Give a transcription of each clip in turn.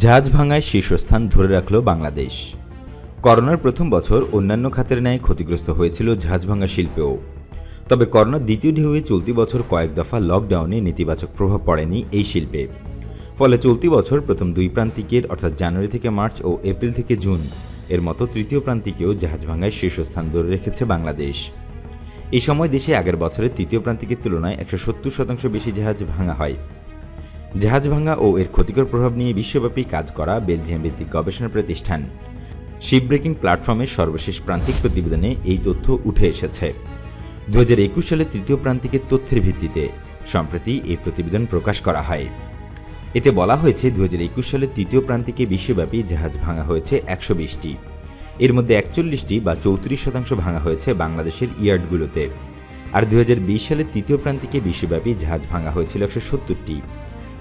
জাহাজ ভাঙায় শীর্ষস্থান ধরে রাখল বাংলাদেশ। করোনার প্রথম বছর অন্যান্য খাতের ন্যায় ক্ষতিগ্রস্ত হয়েছিল জাহাজ ভাঙা শিল্পেও। তবে করোনার দ্বিতীয় ঢেউয়ে চলতি বছর কয়েক দফা লকডাউনে নেতিবাচক প্রভাব পড়েনি এই শিল্পে। ফলে চলতি বছর প্রথম দুই প্রান্তিকের, অর্থাৎ জানুয়ারি থেকে মার্চ ও এপ্রিল থেকে জুন, এর মতো তৃতীয় প্রান্তিকেও জাহাজ ভাঙায় শীর্ষস্থান ধরে রেখেছে বাংলাদেশ। এই সময় দেশে আগের বছরের তৃতীয় প্রান্তিকের তুলনায় একশো সত্তর শতাংশ বেশি জাহাজ ভাঙা হয়। জাহাজ ভাঙা ও এর ক্ষতিকর প্রভাব নিয়ে বিশ্বব্যাপী কাজ করা বেলজিয়াম ভিত্তিক গবেষণা প্রতিষ্ঠান। শিপ ব্রেকিং প্ল্যাটফর্মের সর্বশেষ প্রান্তিক প্রতিবেদনে এই তথ্য উঠে এসেছে। দু হাজার একুশ সালে তৃতীয় প্রান্তিকের তথ্যের ভিত্তিতে সম্প্রতি এই প্রতিবেদন প্রকাশ করা হয়। এতে বলা হয়েছে দু সালের তৃতীয় প্রান্তিকে বিশ্বব্যাপী জাহাজ ভাঙা হয়েছে একশো বিশটি। এর মধ্যে একচল্লিশটি বা চৌত্রিশ শতাংশ ভাঙা হয়েছে বাংলাদেশের ইয়ার্ডগুলোতে। আর বিশ সালের তৃতীয় প্রান্তিকে বিশ্বব্যাপী জাহাজ ভাঙা হয়েছিল একশো সত্তরটি।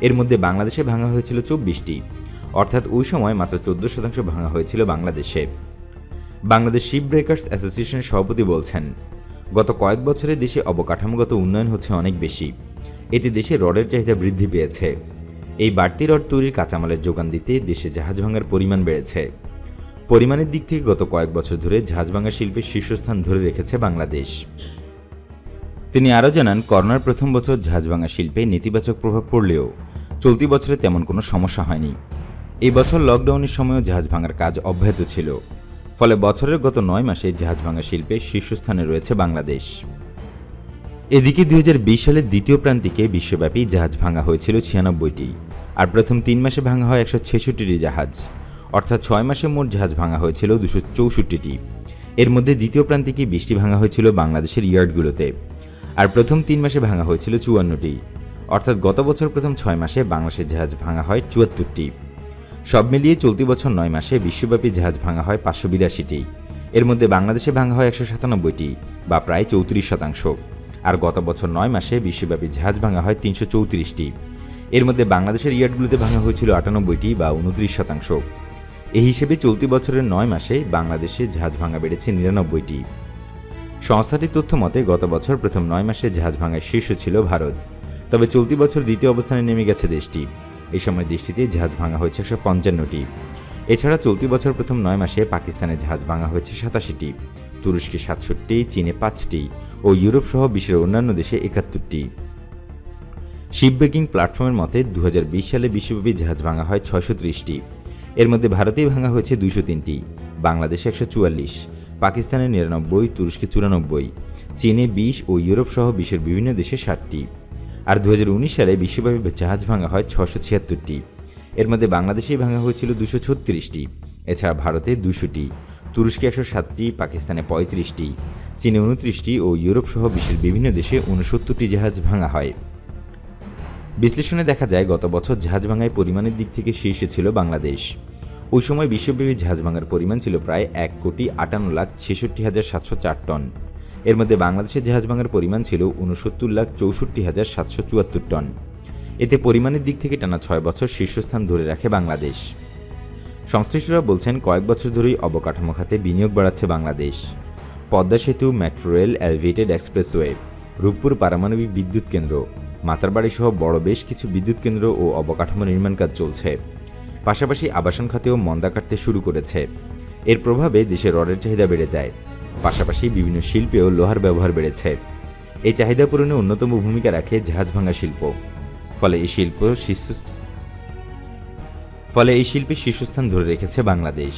এর মধ্যে বাংলাদেশে ভাঙা হয়েছিল চব্বিশটি। অর্থাৎ ওই সময় মাত্র চোদ্দ শতাংশ ভাঙা হয়েছিল বাংলাদেশে। বাংলাদেশ শিপ ব্রেকার্স অ্যাসোসিয়েশনের সভাপতি বলছেন, গত কয়েক বছরে দেশে অবকাঠামোগত উন্নয়ন হচ্ছে অনেক বেশি। এতে দেশে রডের চাহিদা বৃদ্ধি পেয়েছে। এই বাড়তি রড তৈরির কাঁচামালের যোগান দিতে দেশে জাহাজ ভাঙার পরিমাণ বেড়েছে। পরিমাণের দিক থেকে গত কয়েক বছর ধরে জাহাজ ভাঙা শিল্পের শীর্ষস্থান ধরে রেখেছে বাংলাদেশ। তিনি আরও জানান, করোনার প্রথম বছর জাহাজ ভাঙা শিল্পে নেতিবাচক প্রভাব পড়লেও চলতি বছরে তেমন কোনো সমস্যা হয়নি। এই বছর লকডাউনের সময়ও জাহাজ ভাঙার কাজ অব্যাহত ছিল। ফলে বছরের গত নয় মাসে জাহাজ ভাঙা শিল্পে শীর্ষস্থানে রয়েছে বাংলাদেশ। এদিকে দু হাজার বিশ সালের দ্বিতীয় প্রান্তিকে বিশ্বব্যাপী জাহাজ ভাঙা হয়েছিল ছিয়ানব্বইটি, আর প্রথম তিন মাসে ভাঙা হয় একশো ছেষট্টিটি জাহাজ। অর্থাৎ ছয় মাসে মোট জাহাজ ভাঙা হয়েছিল দুশো চৌষট্টিটি। এর মধ্যে দ্বিতীয় প্রান্তিকে বৃষ্টি ভাঙা হয়েছিল বাংলাদেশের ইয়ার্ডগুলোতে। আর প্রথম তিন মাসে ভাঙা হয়েছিল চুয়ান্নটি। অর্থাৎ গত বছর প্রথম ছয় মাসে বাংলাদেশের জাহাজ ভাঙা হয় চুয়াত্তরটি। সব মিলিয়ে চলতি বছর নয় মাসে বিশ্বব্যাপী জাহাজ ভাঙা হয় পাঁচশো বিরাশিটি। এর মধ্যে বাংলাদেশে ভাঙা হয় একশো সাতানব্বইটি বা প্রায় চৌত্রিশ শতাংশ। আর গত বছর নয় মাসে বিশ্বব্যাপী জাহাজ ভাঙা হয় তিনশো চৌত্রিশটি। এর মধ্যে বাংলাদেশের ইয়ার্ডগুলোতে ভাঙা হয়েছিল আটানব্বইটি বা উনত্রিশ শতাংশ। এই হিসেবে চলতি বছরের নয় মাসে বাংলাদেশে জাহাজ ভাঙা বেড়েছে নিরানব্বইটি। সংস্থাটির তথ্য মতে, গত বছর প্রথম নয় মাসে জাহাজ ভাঙায় শীর্ষ ছিল ভারত। তবে চলতি বছর দ্বিতীয় অবস্থানে নেমে গেছে দেশটি। এই সময় দেশটিতে জাহাজ ভাঙা হয়েছে একশো পঞ্চান্নটি। এছাড়া চলতি বছর প্রথম নয় মাসে পাকিস্তানে জাহাজ ভাঙা হয়েছে সাতাশিটি, তুরস্কে সাতষট্টি, চীনে পাঁচটি ও ইউরোপ সহ বিশ্বের অন্যান্য দেশে একাত্তরটি। শিপ ব্রেকিং প্ল্যাটফর্মের মতে দু হাজার বিশ সালে বিশ্বব্যাপী জাহাজ ভাঙা হয় ছয়শো এর মধ্যে ভারতেই ভাঙা হয়েছে দুইশো তিনটি, বাংলাদেশে একশো চুয়াল্লিশ। পাকিস্তানে নিরানব্বই, তুরস্কে চুরানব্বই, চীনে বিশ ও ইউরোপ সহ বিশ্বের বিভিন্ন দেশে ষাটটি। আর দু হাজার উনিশ সালে বিশ্বব্যাপী জাহাজ ভাঙা হয় ছশো ছিয়াত্তরটি। এর মধ্যে বাংলাদেশেই ভাঙা হয়েছিল দুশো ছত্রিশটি। এছাড়া ভারতে দুশোটি, তুরস্কে একশো সাতটি, পাকিস্তানে পঁয়ত্রিশটি, চীনে উনত্রিশটি ও ইউরোপ সহ বিশ্বের বিভিন্ন দেশে উনসত্তরটি জাহাজ ভাঙা হয়। বিশ্লেষণে দেখা যায়, গত বছর জাহাজ ভাঙায় পরিমাণের দিক থেকে শীর্ষে ছিল বাংলাদেশ। ওই সময় বিশ্বব্যাপী জাহাজ ভাঙার পরিমাণ ছিল প্রায় এক কোটি আটান্ন লাখ ছেষট্টি হাজার সাতশো চার টন। এর মধ্যে বাংলাদেশের জাহাজ ভাঙার পরিমাণ ছিল উনসত্তর লাখ চৌষট্টি হাজার সাতশো চুয়াত্তর টন। এতে পরিমাণের দিক থেকে টানা ছয় বছর শীর্ষস্থান ধরে রাখে বাংলাদেশ। সংশ্লিষ্টরা বলছেন কয়েক বছর ধরেই অবকাঠামো খাতে বিনিয়োগ বাড়াচ্ছে বাংলাদেশ। পদ্মা সেতু, metro rail elevated expressway Rooppur পারমাণবিক বিদ্যুৎ কেন্দ্র মাতারবাড়ি সহ বড় বেশ কিছু বিদ্যুৎ কেন্দ্র ও অবকাঠামো নির্মাণ কাজ চলছে। পাশাপাশি আবাসন খাতেও মন্দা কাটতে শুরু করেছে। এর প্রভাবে দেশে রডের চাহিদা বেড়ে যায়। পাশাপাশি বিভিন্ন শিল্পেও লোহার ব্যবহার বেড়েছে। এই চাহিদা পূরণে অন্যতম ভূমিকা রাখে জাহাজ ভাঙা শিল্প। ফলে এই শিল্প শীর্ষ ফলে এই শিল্পের শীর্ষস্থান ধরে রেখেছে বাংলাদেশ।